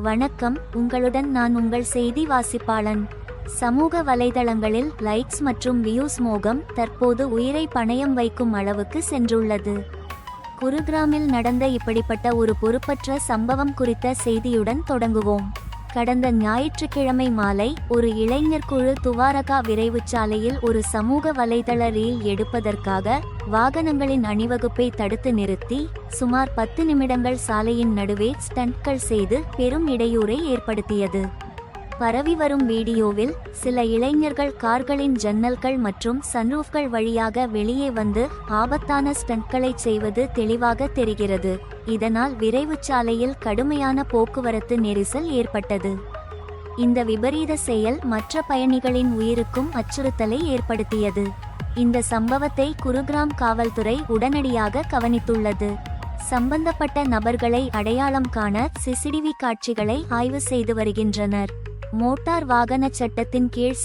வணக்கம். உங்களுடன் நான் உங்கள் செய்தி வாசிப்பாளன். சமூக வலைதளங்களில் லைக்ஸ் மற்றும் வியூஸ் மோகம் தற்போது உயிரை பணயம் வைக்கும் அளவுக்கு சென்றுள்ளது. குருகிராமில் நடந்த இப்படிப்பட்ட ஒரு பொறுப்பற்ற சம்பவம் குறித்த செய்தியுடன் தொடங்குவோம். கடந்த ஞாயிற்றுக்கிழமை மாலை ஒரு இளைஞர் குழு துவாரகா விரைவுச்சாலையில் ஒரு சமூக வலைதள ரீல் எடுப்பதற்காக வாகனங்களின் அணிவகுப்பை தடுத்து நிறுத்தி சுமார் பத்து நிமிடங்கள் சாலையின் நடுவே ஸ்டண்ட்கள் செய்து பெரும் இடையூறை ஏற்படுத்தியது. பரவி வரும் வீடியோவில் சில இளைஞர்கள் கார்களின் ஜன்னல்கள் மற்றும் சன்ரூஃப்கள் வழியாக வெளியே வந்து ஆபத்தான ஸ்டண்ட்களை செய்வது தெளிவாக தெரிகிறது. இதனால் விரைவுச் சாலையில் கடுமையான போக்குவரத்து நெரிசல் ஏற்பட்டது. இந்த விபரீத செயல் மற்ற பயணிகளின் உயிருக்கும் அச்சுறுத்தலை ஏற்படுத்தியது. இந்த சம்பவத்தை குருகிராம் காவல்துறை உடனடியாக கவனித்துள்ளது. சம்பந்தப்பட்ட நபர்களை அடையாளம் காண சிசிடிவி காட்சிகளை ஆய்வு செய்து வருகின்றனர். மோட்டார் வாகன சட்டத்தின் கீழ்